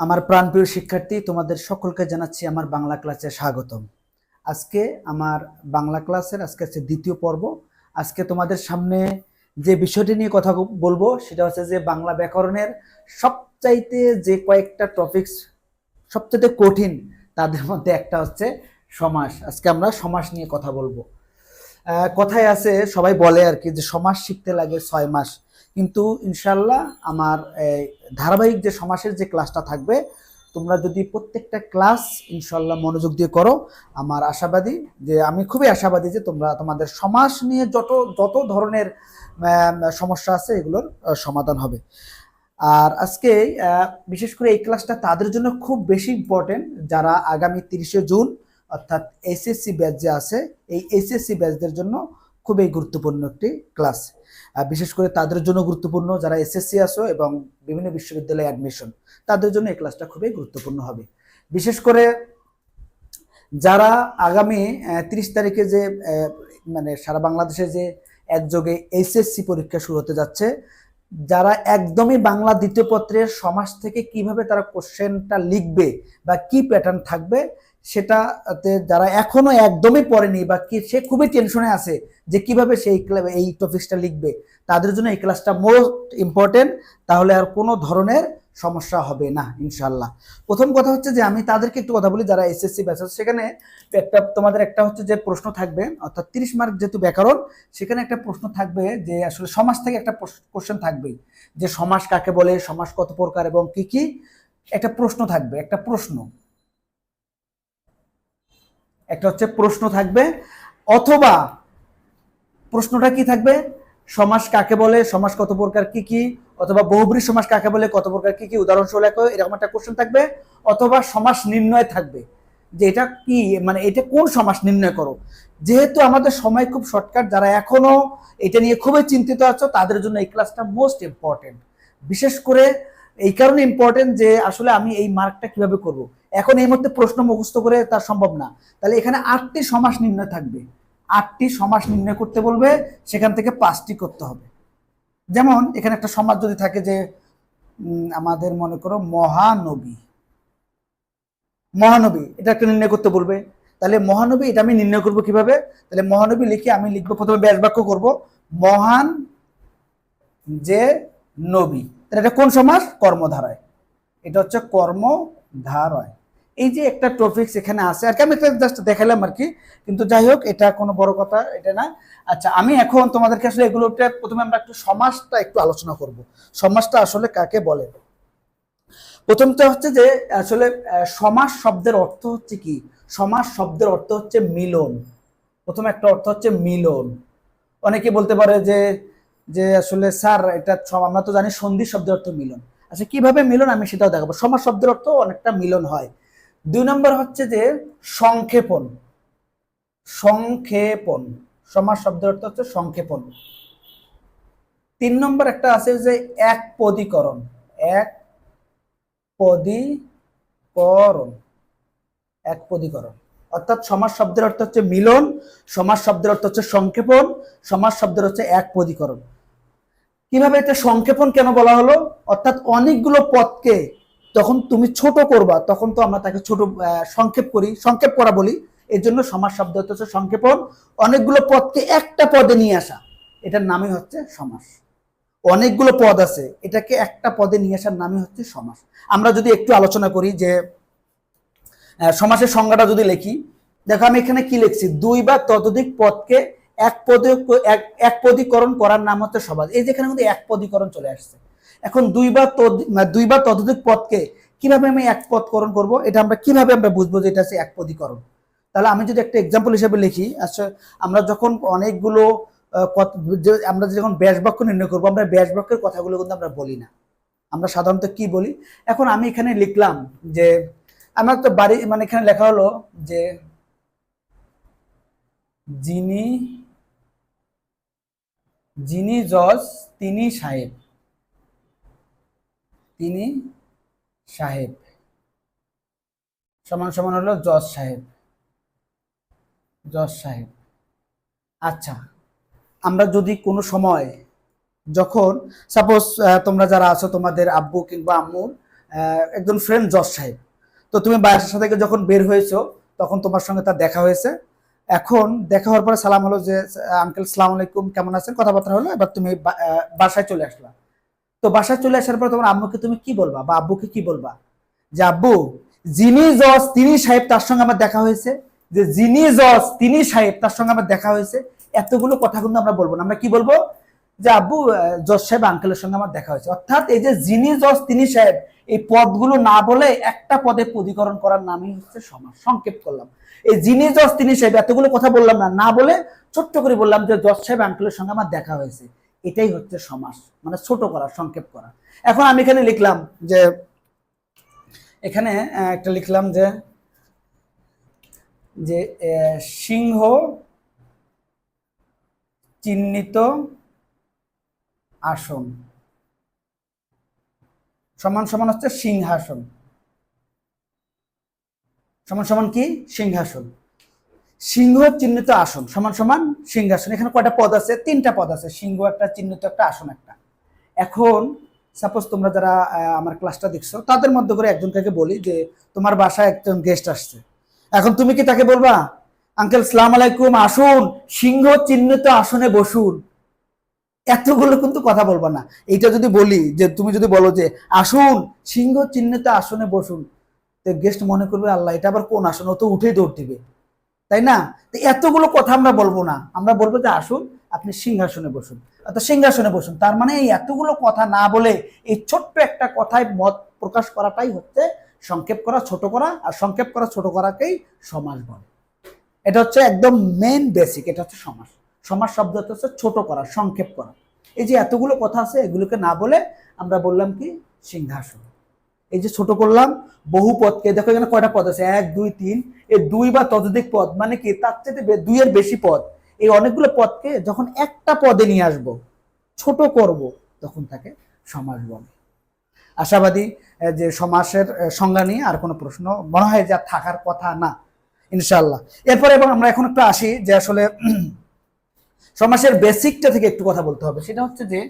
আমার প্রাণপ্রিয় শিক্ষার্থী, তোমাদের সকলকে জানাচ্ছি আমার বাংলা ক্লাসে স্বাগতম। আজকে আমার বাংলা ক্লাসের আজকে আছে দ্বিতীয় পর্ব। আজকে তোমাদের সামনে যে বিষয়টি নিয়ে কথা বলব, সেটা হচ্ছে যে বাংলা ব্যাকরণের সবচাইতে যে কয়েকটা টপিকস সবচাইতে কঠিন, তাদের মধ্যে একটা হচ্ছে সমাস। আজকে আমরা সমাস নিয়ে কথা বলব। কথায় আছে, সবাই বলে আর কি যে সমাস শিখতে লাগে ছয় মাস। কিন্তু ইনশাল্লাহ আমার ধারাবাহিক যে সমাসের যে ক্লাসটা থাকবে, তোমরা যদি প্রত্যেকটা ক্লাস ইনশাল্লাহ মনোযোগ দিয়ে করো, আমার আশাবাদী যে, আমি খুবই আশাবাদী যে তোমরা তোমাদের সমাস নিয়ে যত যত ধরনের সমস্যা আছে এগুলোর সমাধান হবে। আর আজকে বিশেষ করে এই ক্লাসটা তাদের জন্য খুব বেশি ইম্পর্টেন্ট যারা আগামী তিরিশে জুন অর্থাৎ এসএসসি ব্যাচ যে আছে, এই এসএসসি ব্যাচদের জন্য খুবই গুরুত্বপূর্ণ একটি ক্লাস। বিশেষ করে তাদের জন্য গুরুত্বপূর্ণ যারা এসএসসি আসো এবং বিভিন্ন বিশ্ববিদ্যালয়ে অ্যাডমিশন তাদের জন্য এই ক্লাসটা খুবই গুরুত্বপূর্ণ হবে। বিশেষ করে যারা আগামী তিরিশ তারিখে যে মানে সারা বাংলাদেশে যে একযোগে এইচএসসি পরীক্ষা শুরু হতে যাচ্ছে, যারা একদমই বাংলা দ্বিতীয় পত্রের সমাজ থেকে কীভাবে তারা কোশ্চেনটা লিখবে বা কি প্যাটার্ন থাকবে সেটাতে যারা এখনও একদমই পড়েনি বা কি সে খুবই টেনশনে আছে যে কীভাবে সেই এই টপিক্সটা লিখবে। তাদের জন্য এই ক্লাসটা মোস্ট ইম্পর্টেন্ট তাহলে আর কোনো ধরনের সমস্যা হবে না ইনশাল্লাহ প্রথম কথা হচ্ছে যে আমি তাদেরকে একটু কথা বলি যারা এসএসসি ব্যাচ আছে, সেখানে একটা তোমাদের একটা হচ্ছে যে প্রশ্ন থাকবে অর্থাৎ তিরিশ মার্ক যেহেতু ব্যাকরণ সেখানে একটা প্রশ্ন থাকবে যে আসলে সমাজ থেকে একটা কোশ্চেন থাকবেই। যে সমাজ কাকে বলে সমাজ কত প্রকার এবং কি কি? একটা প্রশ্ন থাকবে একটা প্রশ্ন। একটা হচ্ছে প্রশ্ন থাকবে, অথবা প্রশ্নটা কি থাকবে? সমাজ কাকে বলে? সমাজ কত প্রকার কি কি? অথবা বহুব্রী সমাজ কাকে বলে? কত প্রকার কি কি? উদাহরণস্বরূপ এরকম একটা কোশ্চেন থাকবে। অথবা সমাস নির্ণয় থাকবে, যে এটা কি মানে এটা কোন সমাস নির্ণয় করো? যেহেতু আমাদের সময় খুব শর্টকাট যারা এখনও এটা নিয়ে খুবই চিন্তিত আছো, তাদের জন্য এই ক্লাসটা মোস্ট ইম্পর্টেন্ট বিশেষ করে এই কারণে ইম্পর্টেন্ট যে আসলে আমি এই মার্কটা কীভাবে করব? এখন এই মুহূর্তে প্রশ্ন মুখস্থ করে তার সম্ভব না। তাহলে এখানে আটটি সমাস নির্ণয় থাকবে। আটটি সমাস নির্ণয় করতে বলবে, সেখান থেকে পাঁচটি করতে হবে। যেমন, এখানে একটা সমাজ যদি থাকে যে আমাদের মনে করো মহানবী। মহানবী, এটা একটা নির্ণয় করতে বলবে। তাহলে মহানবী, এটা আমি নির্ণয় করব কীভাবে? তাহলে মহানবী লিখে আমি লিখব প্রথমে ব্যাস বাক্য করব। মহান যে নবী। তাহলে এটা কোন সমাস? কর্মধারায়। এটা হচ্ছে কর্মধারয়। এই যে একটা টপিক্স এখানে আছে, আর কি আমি জাস্ট দেখালাম আর কি, কিন্তু যাই হোক, এটা কোনো বড় কথা, এটা না। আচ্ছা আমি এখন তোমাদেরকে আসলে এগুলোতে প্রথমে আমরা একটু সমাজটা একটু আলোচনা করব। সমাজটা আসলে কাকে বলে? প্রথমটা হচ্ছে যে, আসলে সমাস শব্দের অর্থ হচ্ছে কি? সমাস শব্দের অর্থ হচ্ছে মিলন। প্রথম একটা অর্থ হচ্ছে মিলন। অনেকে বলতে পারে যে যে আসলে, স্যার, এটা আমরা তো জানি সন্ধি শব্দের অর্থ মিলন। আচ্ছা কীভাবে মিলন? আমি সেটাও দেখাবো। সমাজ শব্দের অর্থ অনেকটা মিলন হয়। দুই নম্বর হচ্ছে যে সংক্ষেপণ। সংক্ষেপণ। সমাজ শব্দের অর্থ হচ্ছে সংক্ষেপণ। তিন নম্বর একটা আছে যে এক পদীকরণ। এক পদীকরণ। এক পদীকরণ। অর্থাৎ সমাজ শব্দের অর্থ হচ্ছে মিলন, সমাজ শব্দের অর্থ হচ্ছে সংক্ষেপণ, সমাজ শব্দের হচ্ছে এক পদীকরণ। কীভাবে এটা সংক্ষেপণ কেন বলা হলো? অর্থাৎ অনেকগুলো পদকে যখন তুমি ছোট করবা, তখন তো আমরা তাকে ছোট সংক্ষেপ করি, সংক্ষেপ করা বলি। এর জন্য সমাজ শব্দ হচ্ছে সংক্ষেপণ। অনেকগুলো পদকে একটা পদে নিয়ে আসা। এটার নামই হচ্ছে সমাস। অনেকগুলো পদ আছে, এটাকে একটা পদে নিয়ে আসার নামই হচ্ছে সমাস। আমরা যদি একটু আলোচনা করি যে সমাসের সংজ্ঞাটা যদি লিখি, দেখো আমি এখানে কি লিখছি? দুই বা ততোধিক পদকে এক পদে এক এক পদীকরণ করার নাম হচ্ছে সমাজ এই যেখানে কিন্তু এক পদীকরণ চলে আসছে। এখন দুই বা তদ- মানে দুই বা ততোধিক পদকে কীভাবে আমি এক পদকরণ করব, এটা আমরা কীভাবে আমরা বুঝব যে এটা হচ্ছে এক পদীকরণ? তাহলে আমি যদি একটা এক্সাম্পল হিসেবে লিখি আচ্ছা আমরা যখন অনেকগুলো আমরা যখন ব্যাস বাক্য নির্ণয় করব, আমরা ব্যাস বাক্যের কথাগুলো কিন্তু আমরা বলি না। আমরা সাধারণত কি বলি? এখন আমি এখানে লিখলাম যে, আমার তো বাড়ি মানে এখানে লেখা হলো যে, যিনি যিনি জজ তিনি সাহেব। তিনি সাহেব। সমান সমান হলো জজ সাহেব। জজ সাহেব। আচ্ছা আমরা যদি কোনো সময় যখন সাপোজ তোমরা যারা আছো, তোমাদের আব্বু কিংবা আম্মুর একজন ফ্রেন্ড জজ সাহেব, তো তুমি বাসার সাথে যখন বের হয়েছো, তখন তোমার সঙ্গে তার দেখা হয়েছে। এখন দেখা হওয়ার পরে সালাম হলো যে আঙ্কেল সালাম আলাইকুম, কেমন আছেন? কথাবার্তা হলো, এবার তুমি বাসায় চলে আসলা। তো বাসায় চলে আসার পর তোমার আম্মুকে তুমি কি বলবা বা আব্বুকে কি বলবা? যে, আব্বু, যিনি জজ, তিনি সাহেব, তার সঙ্গে আমার দেখা হয়েছে। যে, যিনি জজ, তিনি সাহেব, তার সঙ্গে আমার দেখা হয়েছে। এতগুলো কথা কিন্তু আমরা বলব না। আমরা কি বলব? যে, আব্বু জজ সাহেব আঙ্কেলের সঙ্গে আমার দেখা হয়েছে। অর্থাৎ এই যে, যিনি জজ, তিনি সাহেব, এই পদগুলো না বলে একটা পদে পদীকরণ করার নামই হচ্ছে সমাজ। সংক্ষেপ করলাম। এই যিনি জজ, তিনি সাহেব, এতগুলো কথা বললাম না না বলে ছোট্ট করে বললাম যে জজ সাহেব আঙ্কেলের সঙ্গে আমার দেখা হয়েছে। এটাই হচ্ছে সমাস মানে ছোট করা, সংক্ষেপ করা। এখন আমি এখানে লিখলাম যে, এখানে একটা লিখলাম যে যে সিংহ চিহ্নিত আসন। সমান সমান হচ্ছে সিংহাসন। সমান সমান কি? সিংহাসন। সিংহ চিহ্নিত আসন, সমান সমান সিংহাসন। এখানে কয়টা পদ আছে? তিনটা পদ আছে। সিংহ একটা, চিহ্নিত একটা, আসন একটা। এখন সাপোজ তোমরা যারা আমার ক্লাসটা দেখছ, তাদের মধ্যে করে একজনকে বলি যে, তোমার বাসায় একজন গেস্ট আসছে। এখন তুমি কি তাকে বলবা? আঙ্কেল, সালাম আলাইকুম, আসুন। সিংহ চিহ্নিত আসনে বসুন। এতগুলো কিন্তু কথা বলবা না। এইটা যদি বলি, যে তুমি যদি বলো যে, আসুন। সিংহ চিহ্নিত আসনে বসুন। তো গেস্ট মনে করবে, আল্লাহ, এটা আবার কোন আসন? ও তো উঠেই দৌড় দিবে। তাই না? এতগুলো কথা আমরা বলব না। আমরা বলব যে, আসুন, আপনি সিংহাসনে বসুন। অর্থাৎ সিংহাসনে বসুন, তার মানে এই এতগুলো কথা না বলে এই ছোট্ট একটা কথায় মত প্রকাশ করাটাই হচ্ছে সংক্ষেপ করা, ছোট করা, আর সংক্ষেপ করা, ছোট করাকেই সমাজ বলে। এটা হচ্ছে একদম মেন বেসিক এটা হচ্ছে সমাজ সমাজ শব্দ হচ্ছে ছোট করা, সংক্ষেপ করা। এই যে এতগুলো কথা আছে, এগুলোকে না বলে আমরা বললাম কি, সিংহাসন। এই যে ছোট করলাম, বহু পদকে, দেখো এখানে কয়টা পদ আছে? এক, দুই, তিন। এই দুই বা ততোধিক পদ মানে কি? তার চেয়ে দুইয়ের বেশি পদ। এই অনেকগুলো পদকে যখন একটা পদে নিয়ে আসব, ছোট করব, তখন তাকে সমাস বলে। আশাবাদী যে সমাসের সংজ্ঞা নিয়ে আর কোনো প্রশ্ন, মনে হয় যে থাকার কথা না ইনশাল্লাহ এরপরে এবং আমরা এখন একটু আসি যে আসলে সমাসের বেসিকটা থেকে একটু কথা বলতে হবে। সেটা হচ্ছে যে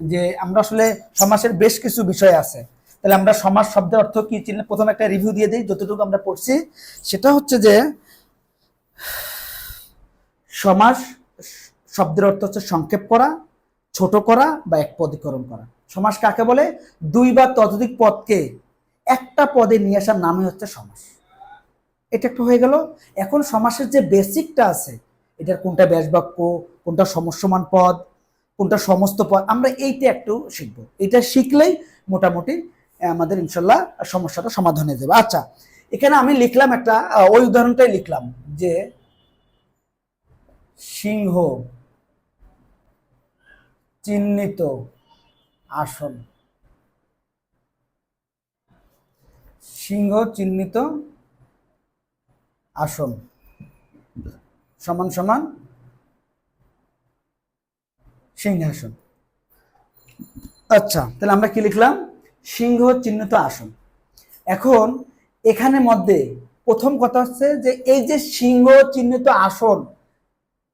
যে আমরা আসলে সমাসের বেশ কিছু বিষয় আছে। তাহলে আমরা সমাজ শব্দের অর্থ কি চিনলে? প্রথমে একটা রিভিউ দিয়ে দিই, যতটুকু আমরা পড়ছি। সেটা হচ্ছে যে সমাজ শব্দের অর্থ হচ্ছে সংক্ষেপ করা, ছোট করা বা এক পদীকরণ করা। সমাস কাকে বলে? দুই বা ততোধিক পদকে একটা পদে নিয়ে আসার নামই হচ্ছে সমাস। এটা একটা হয়ে গেল। এখন সমাসের যে বেসিকটা আছে, এটার কোনটা ব্যাস বাক্য কোনটা সমস্যমান পদ, কোনটা সমস্ত পদ, আমরা এইটা একটু শিখব। এটা শিখলেই মোটামুটি আমাদের ইনশাল্লাহ সমস্যাটা সমাধান হয়ে যাবে। আচ্ছা এখানে আমি লিখলাম একটা ওই উদাহরণটাই লিখলাম যে সিংহ চিহ্নিত আসন। সিংহ চিহ্নিত আসন। সমান সমান সিংহাসন। আচ্ছা তাহলে আমরা কি লিখলাম? সিংহ চিহ্নিত আসন। এখন এখানে মধ্যে প্রথম কথা হচ্ছে যে এই যে সিংহ চিহ্নিত আসন,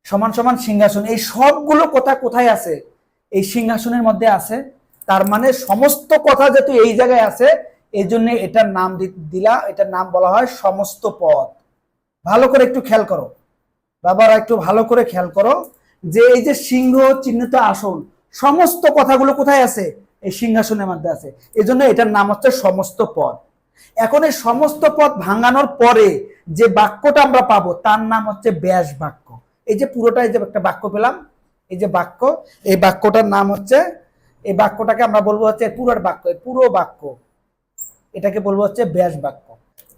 সমান সমান সিংহাসন, এই সবগুলো কথা কোথায় আছে? এই সিংহাসনের মধ্যে আছে। তার মানে সমস্ত কথা যেহেতু এই জায়গায় আছে, এই জন্য এটার নাম দিলা, এটার নাম বলা হয় সমস্ত পদ ভালো করে একটু খেয়াল করো। বাবারা একটু ভালো করে খেয়াল করো যে এই যে সিংহ চিহ্নিত আসন, সমস্ত কথাগুলো কোথায় আছে? এই সিংহাসনের মধ্যে আছে। এই জন্য এটার নাম হচ্ছে সমস্ত পদ এখন এই সমস্ত পদ ভাঙানোর পরে যে বাক্যটা আমরা পাবো, তার নাম হচ্ছে ব্যাস বাক্য। এই যে পুরোটা এই যে একটা বাক্য পেলাম, এই যে বাক্য, এই বাক্যটার নাম হচ্ছে, এই বাক্যটাকে আমরা বলব হচ্ছে পুরোর বাক্য পুরো বাক্য। এটাকে বলব হচ্ছে ব্যাস বাক্য।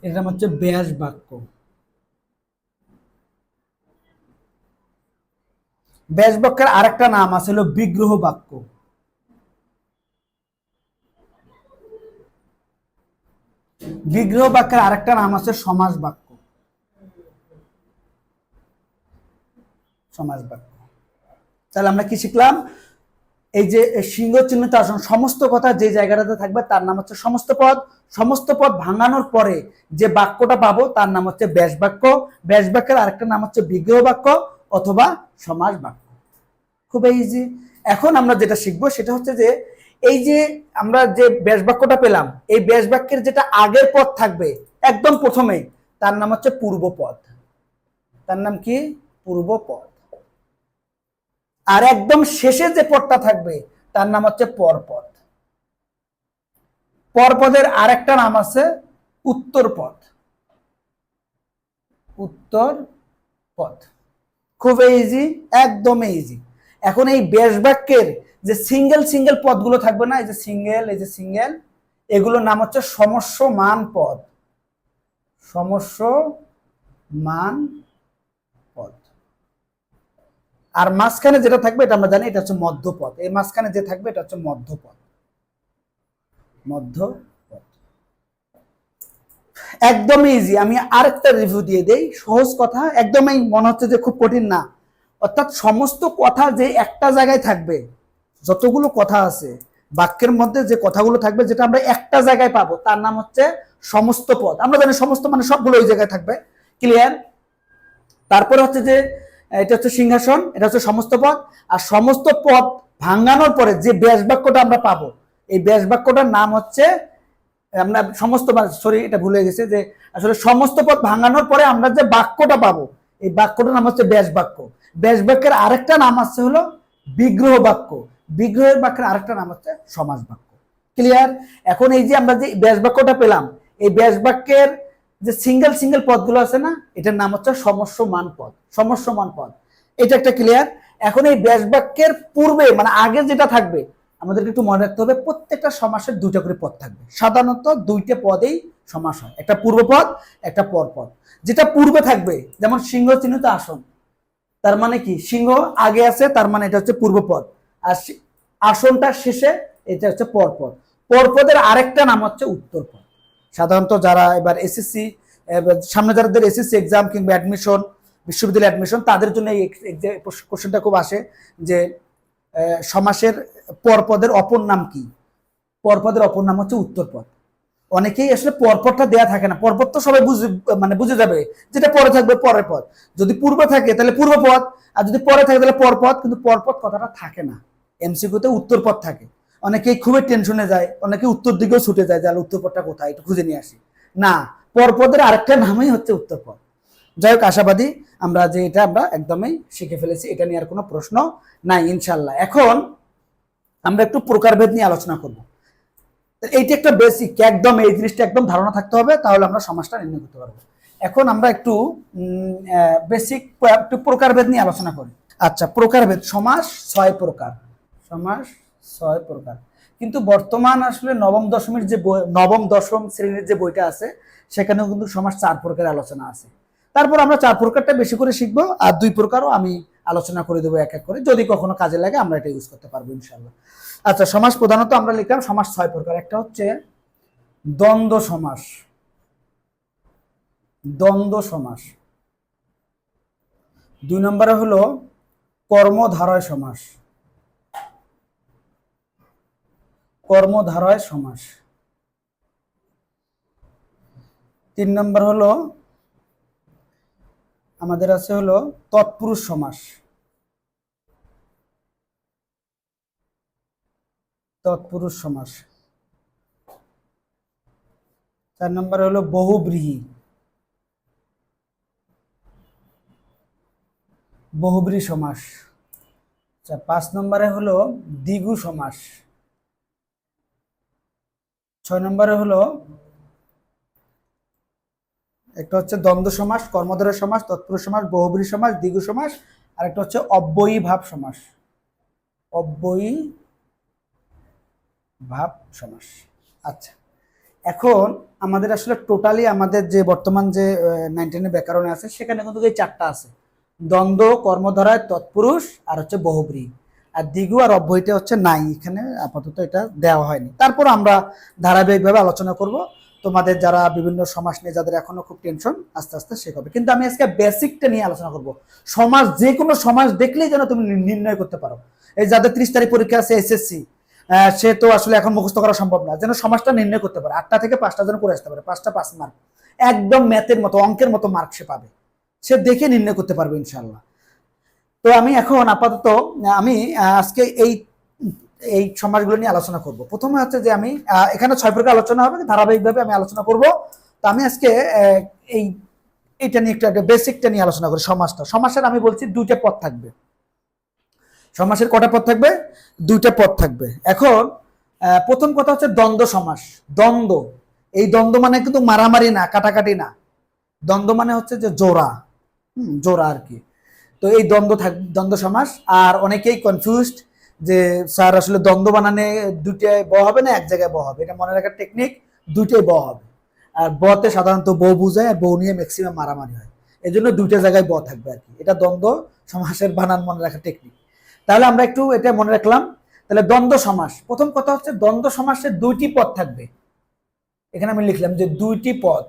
এটার নাম হচ্ছে ব্যাস বাক্য। ব্যাস বাক্যের আরেকটা নাম আছে হলো বিগ্রহ বাক্য। বিগ্রহ বাক্যের আরেকটা নাম আছে সমাস বাক্য। সমাস বাক্য। তাহলে আমরা কি শিখলাম? এই যে সিংহ চিহ্নিত আসন, সমস্ত কথা যে জায়গাটাতে থাকবে তার নাম হচ্ছে সমস্ত পদ। সমস্ত পদ ভাঙানোর পরে যে বাক্যটা পাবো তার নাম হচ্ছে ব্যাস বাক্য। ব্যাস বাক্যের আরেকটা নাম হচ্ছে বিগ্রহ বাক্য অথবা সমাজ বাক্য। খুব ইজি এখন আমরা যেটা শিখব সেটা হচ্ছে যে এই যে আমরা যে ব্যাস বাক্যটা পেলাম, এই ব্যাস বাক্যের যেটা আগের পদ থাকবে, একদম প্রথমে, তার নাম হচ্ছে পূর্ব পদ তার নাম কি? পূর্ব পদ আর একদম শেষে যে পদটা থাকবে, তার নাম হচ্ছে পরপদ পরপদের আরেকটা নাম আছে উত্তর পদ উত্তর পদ খুব ইজি একদম ইজি এখন এই ব্যাস বাক্যের যে সিঙ্গেল সিঙ্গেল পদগুলো থাকবে না, এই যে সিঙ্গেল এই যে সিঙ্গেল এগুলোর নাম হচ্ছে সমস্য মান পদ। সমস্য মান পদ। আর মাঝখানে যেটা থাকবে, এটা আমরা জানি, এটা হচ্ছে মধ্যপদ। এই মাঝখানে যে থাকবে, এটা হচ্ছে মধ্যপদ। মধ্যপদ। একদমই ইজি আমি আরেকটা রিভিউ দিয়ে দেই, সহজ কথা, একদমই মনে হচ্ছে যে খুব কঠিন না। অর্থাৎ সমস্ত কথা যে একটা জায়গায় থাকবে যতগুলো কথা আছে, বাক্যের মধ্যে যে কথাগুলো থাকবে যেটা আমরা একটা জায়গায় পাবো, তার নাম হচ্ছে সমস্ত পদ। আমরা জানি সমস্ত মানে সবগুলো ওই জায়গায় থাকবে। ক্লিয়ার তারপরে হচ্ছে যে, এটা হচ্ছে সিংহাসন, এটা হচ্ছে সমস্ত পদ। আর সমস্ত পদ ভাঙানোর পরে যে ব্যাস বাক্যটা আমরা পাবো, এই ব্যাস বাক্যটার নাম হচ্ছে, আমরা সমস্ত সরি এটা ভুলে গেছে যে, আসলে সমস্ত পদ ভাঙানোর পরে আমরা যে বাক্যটা পাবো, এই বাক্যটার নাম হচ্ছে ব্যাস বাক্য ব্যাস বাক্যের আরেকটা নাম আছে হলো বিগ্রহ বাক্য। বিগ্রহের বাক্যের আরেকটা নাম হচ্ছে সমাজ বাক্য। ক্লিয়ার এখন এই যে আমরা যে ব্যাস বাক্যটা পেলাম, এই ব্যাস বাক্যের যে সিঙ্গেল সিঙ্গেল পদগুলো আছে না, এটার নাম হচ্ছে সমস্যমান পদ সমস্যমান পদ। এটা একটা ক্লিয়ার এখন এই ব্যাস বাক্যের পূর্বে মানে আগে যেটা থাকবে, আমাদেরকে একটু মনে রাখতে হবে, প্রত্যেকটা সমাসের দুইটা করে পদ থাকবে। সাধারণত দুইটা পদেই সমাস হয়। একটা পূর্ব পদ, একটা পর পদ। যেটা পূর্বে থাকবে, যেমন সিংহ চিহ্নিত আসন, তার মানে কি? সিংহ আগে আছে, তার মানে এটা হচ্ছে পূর্ব পদ আর সি- আসনটা শেষে এটা হচ্ছে পরপদ পরপদের আরেকটা নাম হচ্ছে উত্তর পদ সাধারণত যারা এবার এসএসসি সামনে যাদের এসএসসি এক্সাম কিংবা অ্যাডমিশন বিশ্ববিদ্যালয় অ্যাডমিশন তাদের জন্য এই কোশ্চেনটা খুব আসে যে সমাসের পরপদের অপর নাম কি? পরপদের অপর নাম হচ্ছে উত্তরপদ। অনেকেই আসলে পরপরটা দেয়া থাকে না। পরপর তো সবাই বুঝে মানে বুঝে যাবে যেটা পরে থাকবে পরের পদ। যদি পূর্বে থাকে তাহলে পূর্বপদ আর যদি পরে থাকে তাহলে পরপদ কিন্তু পরপদ কথাটা থাকে না। এমসিকিউতে উত্তরপদ থাকে। অনেকেই খুবই টেনশনে যায় অনেকে উত্তর দিকেও ছুটে যায় যার উত্তরপদটা কোথায়? একটু খুঁজে নিয়ে আসি। না, পরপদের আরেকটা নামই হচ্ছে উত্তরপদ যাই হোক, আশাবাদী আমরা যে এটা আমরা একদমই শিখে ফেলেছি, এটা নিয়ে আর কোনো প্রশ্ন নাই ইনশাল্লাহ এখন আমরা একটু প্রকারভেদ নিয়ে আলোচনা করব। এইটা একটা বেসিক একদম এই জিনিসটা একদম ধারণা থাকতে হবে, তাহলে আমরা সমাজটা নির্ণয় করতে পারব। এখন আমরা একটু বেসিক একটু প্রকারভেদ নিয়ে আলোচনা করি। আচ্ছা প্রকারভেদ সমাস ছয় প্রকার। সমাস ছয় প্রকার। কিন্তু বর্তমান আসলে নবম দশমীর যে নবম দশম শ্রেণির যে বইটা আছে, সেখানেও কিন্তু সমাস চার প্রকারের আলোচনা আছে। তারপর আমরা চার প্রকারটা বেশি করে শিখব, আর দুই প্রকারও আমি আলোচনা করে দেবো এক এক করে। যদি কখনো কাজে লাগে, আমরা এটা ইউজ করতে পারব ইনশাল্লাহ আচ্ছা সমাস প্রধানত আমরা লিখলাম সমাস ছয় প্রকার। একটা হচ্ছে দ্বন্দ্ব সমাস। দ্বন্দ্ব সমাস। দুই নম্বরে হলো কর্মধারয় সমাস। কর্মধারয় সমাস। তিন নম্বর হলো, আমাদের আছে হলো তৎপুরুষ সমাস। তৎপুরুষ সমাস। চার নম্বরে হলো বহুব্রীহি। বহুব্রী সমাস। আচ্ছা পাঁচ নম্বরে হলো দ্বিগু সমাস। ছয় নম্বরে হলো, একটা হচ্ছে দ্বন্দ্ব সমাস কর্মধারয় সমাস, তৎপুরুষ সমাস বহুব্রী সমাস, দ্বিগু সমাস আর একটা হচ্ছে অব্যয়ী ভাব সমাস। অব্যয়ী ভাব সমাস। আচ্ছা এখন আমাদের আসলে টোটালি আমাদের যে বর্তমান যে নাইনটিনের ব্যাকরণে আছে, সেখানে কিন্তু এই চারটা আছে। দ্বন্দ্ব, কর্মধারায় তৎপুরুষ, আর হচ্ছে বহুব্রী। আর দ্বিগু আর অব্যয়টা হচ্ছে নাই। এখানে আপাতত এটা দেওয়া হয়নি। তারপর আমরা ধারাবাহিকভাবে আলোচনা করব। তোমাদের যারা বিভিন্ন সমাজ নিয়ে, যাদের এখনও খুব টেনশন আস্তে আস্তে শেখ হবে। কিন্তু আমি আজকে বেসিকটা নিয়ে আলোচনা করব। সমাজ যে কোনো সমাজ দেখলেই যেন তুমি নির্ণয় করতে পারো। এই যাদের ত্রিশ তারিখ পরীক্ষা আছে এসএসসি সে তো আসলে এখন মুখস্থ করা সম্ভব না। যেন সমাজটা নির্ণয় করতে পারে। আটটা থেকে পাঁচটা যেন করে আসতে পারে। পাঁচটা পাঁচ মার্ক একদম ম্যাথের মতো, অঙ্কের মতো মার্ক সে পাবে। সে দেখে নির্ণয় করতে পারবে ইনশাল্লাহ তো আমি এখন আপাতত আমি আজকে এই এই সমাসগুলো নিয়ে আলোচনা করব। প্রথমে হচ্ছে যে আমি এখানে ছয় প্রকার আলোচনা হবে ধারাবাহিকভাবে আমি আলোচনা করব। তো আমি আজকে এই এটা নিয়ে একটু বেসিকটা নিয়ে আলোচনা করি সমাসটা সমাসের আমি বলছি দুইটা পথ থাকবে। সমাসের কটা পথ থাকবে? দুইটা পথ থাকবে। এখন প্রথম কথা হচ্ছে দ্বন্দ্ব সমাস। দ্বন্দ্ব। এই দ্বন্দ্ব মানে কিন্তু মারামারি না কাটাকাটি না। দ্বন্দ্ব মানে হচ্ছে যে জোড়া। হুম, জোড়া আর কি। তো এই দ্বন্দ্ব থাক দ্বন্দ্ব সমাস, আর অনেকেই কনফিউজড যে স্যার আসলে দ্বন্দ্ব বানানে দুইটায় ব হবে না, এক জায়গায় ব হবে। এটা মনে রাখার টেকনিক দুইটাই ব হবে। আর বতে সাধারণত বউ বুঝায় আর বউ নিয়ে ম্যাক্সিমাম মারামারি হয়। এই জন্য দুইটা জায়গায় ব থাকবে আর কি। এটা দ্বন্দ্ব সমাসের বানান মনে রাখার টেকনিক তাহলে আমরা একটু এটা মনে রাখলাম। তাহলে দ্বন্দ্ব সমাস, প্রথম কথা হচ্ছে দ্বন্দ্ব সমাসের দুইটি পদ থাকবে। এখানে আমি লিখলাম যে দুইটি পদ।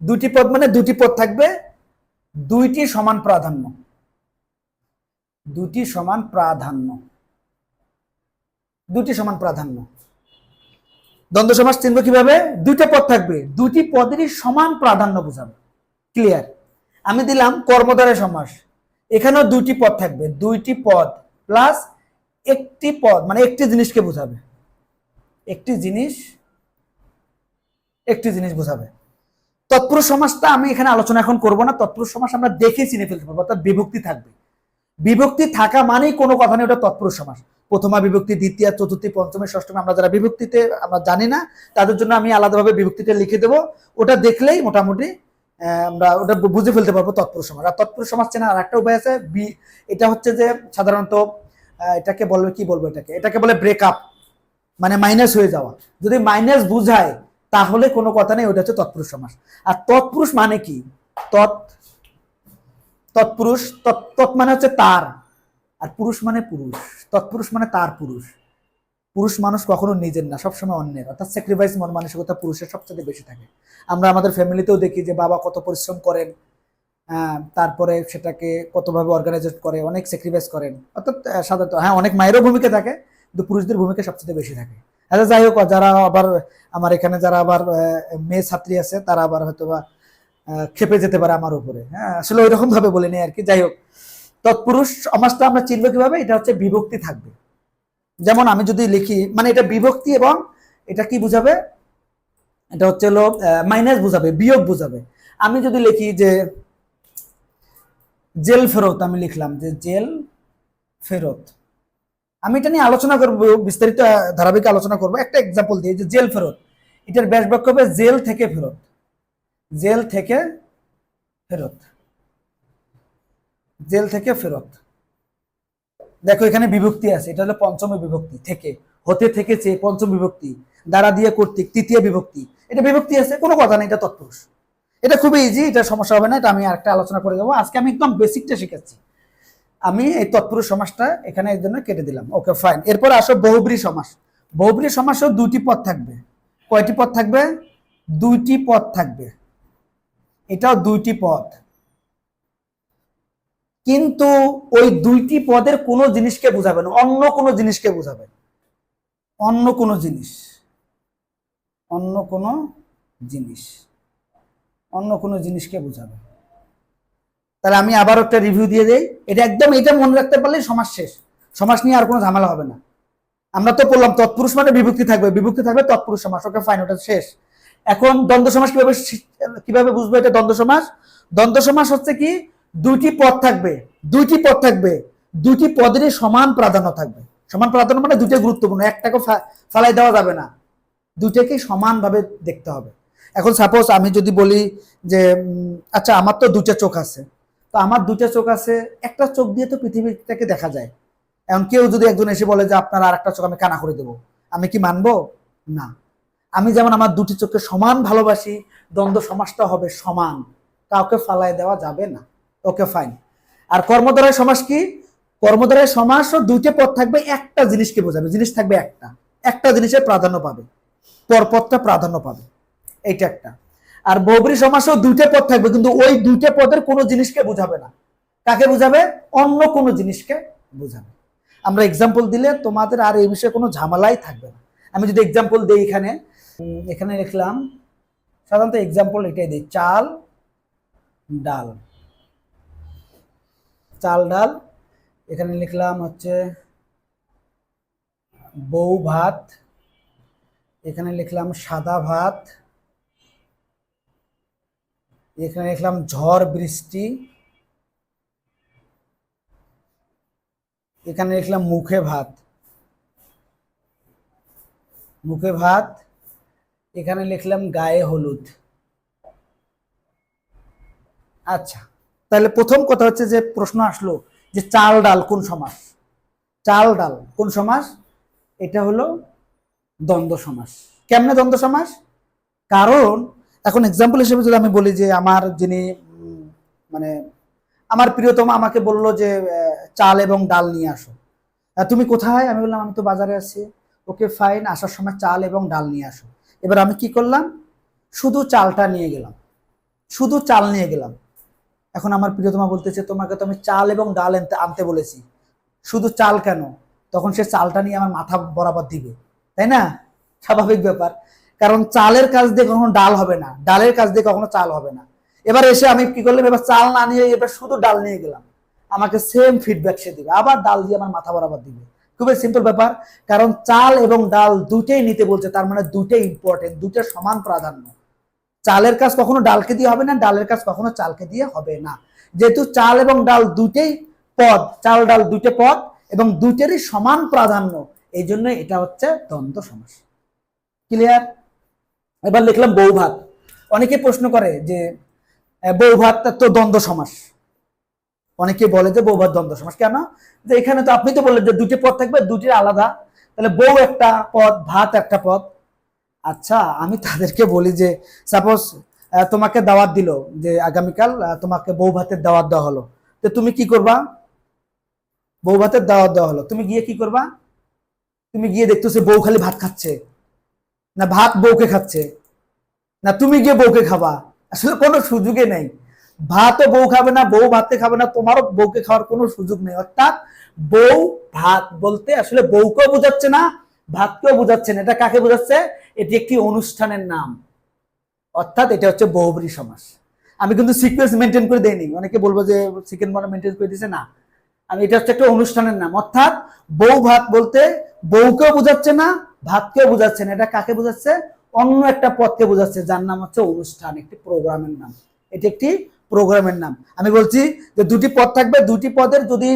দুইটি পদ মানে দুটি পদ থাকবে দুইটি সমান প্রাধান্য। দুটি সমান প্রাধান্য। দুটি সমান প্রাধান্য। দ্বন্দ্ব সমাস চিনব কীভাবে? দুইটা পদ থাকবে। দুটি পদেরই সমান প্রাধান্য বোঝাবে। ক্লিয়ার আমি দিলাম কর্মধারয় সমাস। এখানেও দুইটি পদ থাকবে। দুইটি পদ প্লাস একটি পদ মানে একটি জিনিসকে বোঝাবে। একটি জিনিস একটি জিনিস বোঝাবে। তৎপুরুষ সমাসটা আমি এখানে আলোচনা এখন করব না। তৎপুরুষ সমাস আমরা দেখে চিনে ফেলতে পারব, অর্থাৎ বিভক্তি থাকবে। বিভক্তি থাকা মানেই কোনো কথা নেই, ওটা তৎপুরুষ সমাস প্রথমা বিভক্তি, দ্বিতীয়, চতুর্থী, পঞ্চমী, ষষ্ঠমী, আমরা যারা বিভক্তিতে আমরা জানি না, তাদের জন্য আমি আলাদাভাবে বিভক্তিটা লিখে দেবো। ওটা দেখলেই মোটামুটি আমরা ওটা বুঝে ফেলতে পারব তৎপুরুষ সমাস আর তৎপুরুষ সমাজ চেনার আর একটা উপায় আছে, বি, এটা হচ্ছে যে সাধারণত এটাকে বলবে, কি বলব এটাকে? এটাকে বলে ব্রেকআপ মানে মাইনাস হয়ে যাওয়া। যদি মাইনাস বুঝায় তাহলে কোনো কথা নেই ওটা হচ্ছে তৎপুরুষ সমাস। আর তৎপুরুষ মানে কি? তৎ, তৎপুরুষ, তৎ মানে হচ্ছে তার। আর পুরুষ মানে পুরুষ। তৎপুরুষ মানে তার পুরুষ। পুরুষ মানুষ কখনো নিজের না, সবসময় অন্যের। অর্থাৎ স্যাক্রিফাইস মন মানসিকতা পুরুষের সবচেয়ে বেশি থাকে। আমরা আমাদের ফ্যামিলিতেও দেখি যে বাবা কত পরিশ্রম করেন তারপরে সেটাকে কতভাবে অর্গানাইজ করে, অনেক স্যাক্রিফাইস করেন। অর্থাৎ সাধারণত হ্যাঁ অনেক মায়েরও ভূমিকা থাকে, কিন্তু পুরুষদের ভূমিকা সবচেয়ে বেশি থাকে। আচ্ছা যাই হোক, যারা আবার আমার এখানে যারা আবার মেয়ে ছাত্রী আছে, তারা আবার হয়তো বা ক্ষেপে যেতে পারে আমার উপরে। হ্যাঁ আসলে ওই রকম ভাবে বলিনি আর কি। যাই হোক, তৎপুরুষ সমাজটা আমরা চিনবো কীভাবে? এটা হচ্ছে বিভক্তি থাকবে। যেমন আমি যদি লিখি মানে এটা বিভক্তি এবং এটা কি বুঝাবে? এটা হচ্ছে হলো মাইনাস বুঝাবে, বিয়োগ বুঝাবে। আমি যদি লিখি যে জেল ফেরত, আমি লিখলাম যে জেল ফেরত। আমি এটা নিয়ে আলোচনা করব, বিস্তারিত ধারাবাহিক আলোচনা করব। একটা এক্সাম্পল দিয়ে যে জেল ফেরত, এটার ব্যাস বাক্য হবে জেল থেকে ফেরত। জেল থেকে ফেরত। জেল থেকে ফেরত। দেখো, এখানে বিভক্তি আছে, এটা হলো পঞ্চম বিভক্তি থেকে, হতে থেকেছে পঞ্চম বিভক্তি, দ্বারা দিয়ে কর্তৃক তৃতীয় বিভক্তি। এটা বিভক্তি আছে, কোনো কথা নেই, এটা তৎপুরুষ। এটা খুবই ইজি এটা সমস্যা হবে না, এটা আমি আরেকটা আলোচনা করে দেবো। আজকে আমি একদম বেসিকটা শিখাচ্ছি। আমি এই তৎপুরুষ সমাসটা এখানে এর জন্য কেটে দিলাম। ওকে ফাইন এরপর আসো বহুব্রী সমাস। বহুব্রী সমাসেও দুইটি পদ থাকবে। কয়টি পদ থাকবে? দুইটি পদ থাকবে। এটাও দুইটি পদ। কিন্তু ওই দুইটি পদের কোনো জিনিসকে বোঝাবে না। অন্য কোনো জিনিসকে বোঝাবে। অন্য কোনো জিনিস। অন্য কোনো জিনিস। অন্য কোনো জিনিসকে বোঝাবে। তাহলে আমি আবার একটা রিভিউ দিয়ে দেই। এটা একদম এটা মনে রাখতে পারলে সমাজ শেষ। সমাজ নিয়ে আর কোনো ঝামেলা হবে না। আমরা তো বললাম, তৎপুরুষ মানে বিভক্তি থাকবে। বিভক্তি থাকবে তৎপুরুষ সমাস ওকে ফাইন ওটা শেষ। এখন দ্বন্দ্ব সমাস কীভাবে কীভাবে বুঝব এটা দ্বন্দ্ব সমাস দ্বন্দ্ব সমাস হচ্ছে কি, দুইটি পদ থাকবে। দুইটি পদ থাকবে। দুইটি পদেরই সমান প্রাধান্য থাকবে। সমান প্রাধান্য মানে দুইটা গুরুত্বপূর্ণ। একটাকে ফালাই দেওয়া যাবে না। দুইটাকে সমানভাবে দেখতে হবে। এখন সাপোজ আমি যদি বলি যে আচ্ছা আমার তো দুইটা চোখ আছে। তো আমার দুইটা চোখ আছে, একটা চোখ দিয়ে তো পৃথিবীটাকে দেখা যায়। এখন কেউ যদি একজন এসে বলে যে, আপনার আর একটা চোখ আমি কানা করে দেবো আমি কি মানবো? না। আমি যেমন আমার দুটি চোখকে সমান ভালোবাসি, দ্বন্দ্ব সমাজটা হবে সমান। কাউকে ফালাই দেওয়া যাবে না। ওকে, ফাইন। আর কর্মদ্বারায় সমাজ কি? কর্মদ্বারায় সমাসও দুইটা পদ থাকবে, একটা জিনিসকে বোঝাবে। জিনিস থাকবে একটা। একটা জিনিসের প্রাধান্য পাবে। পরপদটা প্রাধান্য পাবে। এইটা একটা। আর বহুব্রী সমাসও দুইটা পদ থাকবে, কিন্তু ওই দুইটা পদের কোনো জিনিসকে বোঝাবে না। কাকে বোঝাবে? অন্য কোনো জিনিসকে বোঝাবে। আমরা এক্সাম্পল দিলে তোমাদের আর এই বিষয়ে কোনো ঝামেলাই থাকবে না। আমি যদি এক্সাম্পল দিই এখানে এখানে লিখলাম, সাধারণত এক্সাম্পল এটাই দিই, চাল, ডাল। চাল, ডাল, এখানে লিখলাম হচ্ছে বউ ভাত, এখানে লিখলাম সাদা ভাত এখানে লিখলাম ঝড়, বৃষ্টি। এখানে লিখলাম মুখে ভাত। মুখে ভাত। এখানে লিখলাম গায়ে হলুদ। আচ্ছা তাহলে প্রথম কথা হচ্ছে যে প্রশ্ন আসলো যে চাল ডাল কোন সমাস? চাল ডাল কোন সমাস? এটা হলো দ্বন্দ্ব সমাস। কেমনে দ্বন্দ্ব সমাস? কারণ এখন এক্সাম্পল হিসেবে যদি আমি বলি যে আমার যিনি মানে আমার প্রিয়তম আমাকে বলল যে চাল এবং ডাল নিয়ে আসো। তুমি কোথায়? আমি বললাম, আমি তো বাজারে আছি। ওকে ফাইন আসার সময় চাল এবং ডাল নিয়ে আসো। এবার আমি কি করলাম? শুধু চালটা নিয়ে গেলাম। শুধু চাল নিয়ে গেলাম। এখন আমার প্রিয়তমা বলতেছে, তোমাকে তো আমি চাল এবং ডাল আনতে আনতে বলেছি। শুধু চাল কেন? তখন সে চালটা নিয়ে আমার মাথা বরাবর দিবে। তাই না? স্বাভাবিক ব্যাপার। কারণ চালের কাজ দিয়ে কখনো ডাল হবে না, ডালের কাজ দিয়ে কখনো চাল হবে না। এবার এসে আমি কি করলাম? এবার চাল না নিয়ে এবার শুধু ডাল নিয়ে গেলাম। আমাকে সেম ফিডব্যাক সে দিবে। আবার ডাল দিয়ে আমার মাথা বরাবর দিবে। খুবই সিম্পল ব্যাপার। কারণ চাল এবং ডাল দুটেই নিতে বলছে, তার মানে দুটেই ইম্পর্টেন্ট দুটো সমান প্রাধান্য। চালের কাজ কখনো ডালকে দিয়ে হবে না, ডালের কাজ কখনো চালকে দিয়ে হবে না। যেহেতু চাল এবং ডাল দুটেই পদ, চাল ডাল দুটো পদ এবং দুটেরই সমান প্রাধান্য, এই জন্য এটা হচ্ছে দ্বন্দ্ব সমাস ক্লিয়ার এবার লিখলাম বউ ভাত অনেকে প্রশ্ন করে যে বউ ভাত তো দ্বন্দ্ব সমাস। অনেকে বলে যে বউ ভাত দ্বন্দ্ব সমাস। কেন? যে এখানে তো আপনি তো বললেন যে দুটি পদ থাকবে, দুটি আলাদা। তাহলে বউ একটা পদ, ভাত একটা পদ। আচ্ছা আমি তাদেরকে বলি যে, সাপোজ তোমাকে দাওয়াত দিল যে আগামীকাল তোমাকে বউ ভাতের দাওয়াত দেওয়া হলো। তো তুমি কি করবা? বউ ভাতের দাওয়াত দেওয়া হলো। তুমি গিয়ে কি করবা? তুমি গিয়ে দেখতেছো বউ খালি ভাত খাচ্ছে। না ভাত বউকে খাচ্ছে, না তুমি গিয়ে বউকে খাবা, আসলে কোনো সুযোগে নেই। ভাতও বউ খাবে না, বউ ভাতকে খাবে না, তোমারও বউকে খাওয়ার কোনো সুযোগ নেই। অর্থাৎ বউ ভাত বলতে আসলে বউকেও বোঝাচ্ছে না, ভাতকেও বোঝাচ্ছে না। এটা কাকে বোঝাচ্ছে? এটি একটি অনুষ্ঠানের নাম। অর্থাৎ এটা হচ্ছে বহুব্রী সমাস। আমি কিন্তু সিকোয়েন্স মেনটেন করে দেইনি। অনেকে বলব যে সিকেন্ড মানে মেনটেন করে দিছে, না। আমি এটা হচ্ছে একটা অনুষ্ঠানের নাম। অর্থাৎ বউ ভাত বলতে বউকেও বোঝাচ্ছে না ভাতকেও বোঝাচ্ছে না এটা কাকে বোঝাচ্ছে? অন্য একটা পদকে বোঝাচ্ছে, যার নাম হচ্ছে অনুষ্ঠান, একটি প্রোগ্রামের নাম। এটি একটি প্রোগ্রামের নাম। আমি বলছি যে দুটি পদ থাকবে, দুটি পদের যদি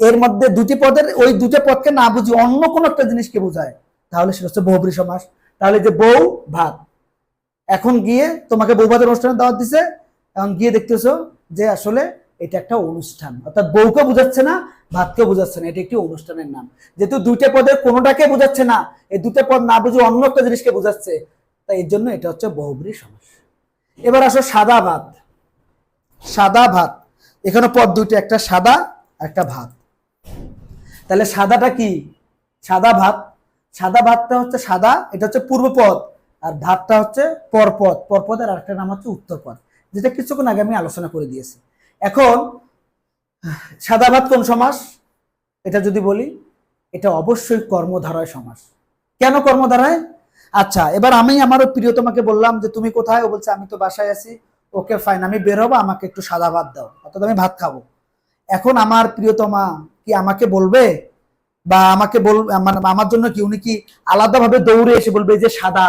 এর মধ্যে দুটি পদের, ওই দুটো পদকে না বুঝি অন্য কোনো একটা জিনিসকে বোঝায়, তাহলে সেটা হচ্ছে বহুব্রী সমাস। তাহলে যে বউ, ভাত। এখন গিয়ে তোমাকে বউ ভাতের অনুষ্ঠানে দাওয়াত দিছে, এখন গিয়ে দেখতেছো যে আসলে এটা একটা অনুষ্ঠান। অর্থাৎ বউকে বোঝাচ্ছে না, ভাতকে বোঝাচ্ছে না, এটা একটি অনুষ্ঠানের নাম। যেহেতু দুইটা পদের কোনোটাকে বোঝাচ্ছে না, এই দুটো পদ না বুঝে অন্য একটা জিনিসকে বোঝাচ্ছে, তাই এর জন্য এটা হচ্ছে বহুব্রী সমাস এবার আসো সাদা ভাত। সাদা ভাত। এখানে পদ দুইটা, একটা সাদা, একটা ভাত। তাহলে সাদাটা কি? সাদা ভাত। সাদা ভাতটা হচ্ছে সাদা, এটা হচ্ছে পূর্বপদ আর ভাতটা হচ্ছে পরপদ পরপদের আরেকটা নাম হচ্ছে উত্তরপদ যেটা কিছুক্ষণ আগে আমি আলোচনা করে দিয়েছি। এখন, সাদা ভাত কোন সমাস? এটা যদি বলি, এটা অবশ্যই কর্মধারায় সমাস। কেন কর্মধারায়? আচ্ছা এবার আমি আমার প্রিয় তোমাকে বললাম যে, তুমি কোথায়? ও বলছে, আমি তো বাসায় আছি। ওকে ফাইন আমি বের হব, আমাকে একটু সাদা ভাত দাও। অর্থাৎ আমি ভাত খাব। এখন আমার প্রিয়তমা কি আমাকে বলবে? বা আমাকে বল মানে আমার জন্য কি উনি কি আলাদাভাবে দৌড়ে এসে বলবে যে, সাদা,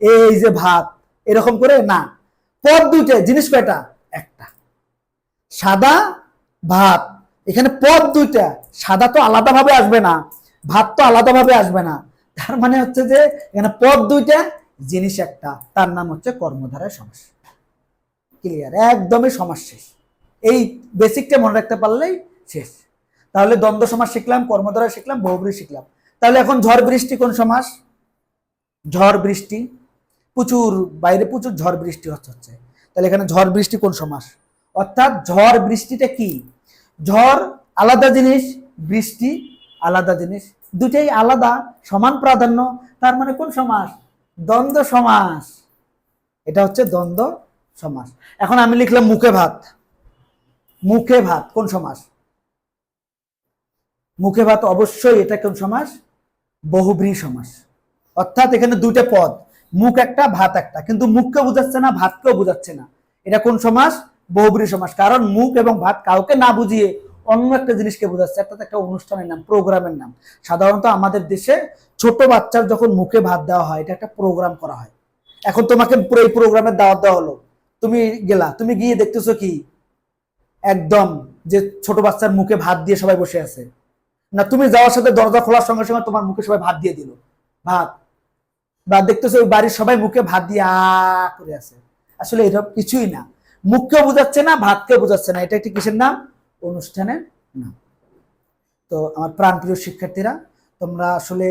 এই যে ভাত। এরকম করে? না। পদ দুইটা জিনিস কয়টা? সাদা ভাত এখানে পদ দুইটা। সাদা তো আলাদাভাবে আসবে না ভাত তো আলাদাভাবে আসবে না। তার মানে হচ্ছে যে এখানে পদ দুইটা, জিনিস একটা। তার নাম হচ্ছে কর্মধারায় সমাস। ক্লিয়ার একদমই সমাস শেষ। এই বেসিকটা মনে রাখতে পারলেই শেষ। তাহলে দ্বন্দ্ব সমাস শিখলাম, কর্মধারা শিখলাম, বহুব্রী শিখলাম। তাহলে এখন ঝড় বৃষ্টি কোন সমাস? ঝড় বৃষ্টি। প্রচুর, বাইরে প্রচুর ঝড় বৃষ্টি হচ্ছে হচ্ছে। তাহলে এখানে ঝড় বৃষ্টি কোন সমাস? অর্থাৎ ঝড় বৃষ্টিটা কি? ঝড় আলাদা জিনিস, বৃষ্টি আলাদা জিনিস। দুটাই আলাদা, সমান প্রাধান্য। তার মানে কোন সমাস? দ্বন্দ্ব সমাস। এটা হচ্ছে দ্বন্দ্ব সমাস। এখন আমি লিখলাম মুখে ভাত। মুখে ভাত কোন সমাস? মুখে ভাত অবশ্যই এটা কোন সমাস? বহুব্রী সমাস। অর্থাৎ এখানে দুইটা পদ। মুখ একটা, ভাত একটা। কিন্তু মুখকে বোঝাচ্ছে না, ভাতকেও বোঝাচ্ছে না। এটা কোন সমাস? বহুব্রী সমাস কারণ মুখ এবং ভাত কাউকে না বুঝিয়ে অন্য একটা জিনিসকে বোঝাচ্ছে তো একটা অনুষ্ঠানের নাম, প্রোগ্রামের নাম। সাধারণত আমাদের দেশে ছোট বাচ্চার যখন মুখে ভাত দেওয়া হয়, এটা একটা প্রোগ্রাম করা হয়। এখন তোমাকে এই প্রোগ্রামের দাওয়াত দেওয়া হলো। তুমি গেলা, তুমি গিয়ে দেখতেছো কি? একদম যে ছোট বাচ্চার মুখে ভাত দিয়ে সবাই বসে আছে। না, তুমি যাওয়ার সাথে দরজা খোলার সঙ্গে সঙ্গে তোমার মুখে সবাই ভাত দিয়ে দিল। ভাত। বা দেখতেছো ওই বাড়ির সবাই মুখে ভাত দিয়ে আ করে আছে। আসলে এটা কিছুই না। মুখকেও বোঝাচ্ছে না ভাতকেও বোঝাচ্ছে না। এটা একটি কিসের নাম? অনুষ্ঠানের নাম। তো আমার প্রাণপ্রিয় শিক্ষার্থীরা, তোমরা আসলে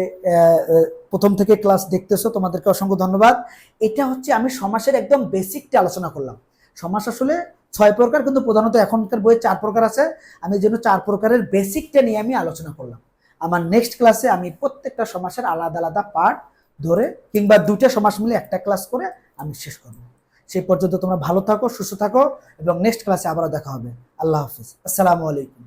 প্রথম থেকে ক্লাস দেখতেছো, তোমাদেরকে অসংখ্য ধন্যবাদ। এটা হচ্ছে আমি সমাসের একদম বেসিকটা আলোচনা করলাম। সমাস আসলে ছয় প্রকার, কিন্তু প্রধানত এখনকার বইয়ে চার প্রকার আছে। আমি জন্য চার প্রকারের বেসিকটা নিয়ে আমি আলোচনা করলাম। আমার নেক্সট ক্লাসে আমি প্রত্যেকটা সমাসের আলাদা আলাদা পার্ট ধরে কিংবা দুটা সমাস মিলে একটা ক্লাস করে আমি শেষ করব। সেই পর্যন্ত তোমরা ভালো থাকো, সুস্থ থাকো, এবং নেক্সট ক্লাসে আবারও দেখা হবে। আল্লাহ হাফিজ। আসসালামু আলাইকুম।